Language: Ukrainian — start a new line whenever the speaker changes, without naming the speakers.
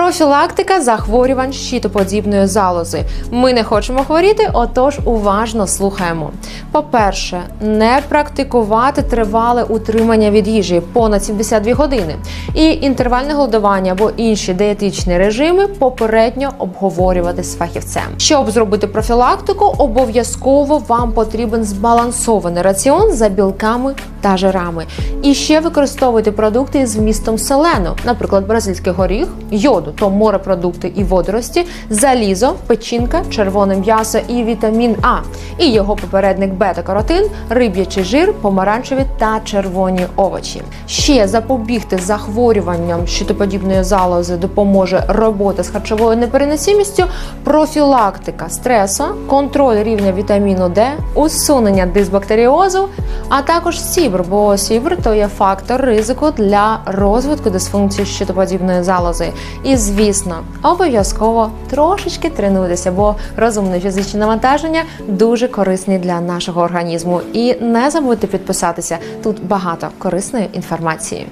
Профілактика захворювань щитоподібної залози. Ми не хочемо хворіти, отож уважно слухаємо. По-перше, не практикувати тривале утримання від їжі понад 72 години, і інтервальне голодування або інші дієтичні режими попередньо обговорювати з фахівцем. Щоб зробити профілактику, обов'язково вам потрібен збалансований раціон за білками та жирами. І ще використовуйте продукти з вмістом селену, наприклад, бразильський горіх, йоду, то морепродукти і водорості, залізо, печінка, червоне м'ясо і вітамін А, і його попередник бета-каротин, риб'ячий жир, помаранчеві та червоні овочі. Ще запобігти захворюванням щитоподібної залози допоможе робота з харчовою непереносимістю, профілактика стресу, контроль рівня вітаміну Д, усунення дисбактеріозу, а також сібр, бо сібр то є фактор ризику для розвитку дисфункції щитоподібної залози. І звісно, обов'язково трошечки тренуйтеся, бо розумне фізичне навантаження дуже корисне для нашого організму. І не забудьте підписатися тут багато корисної інформації.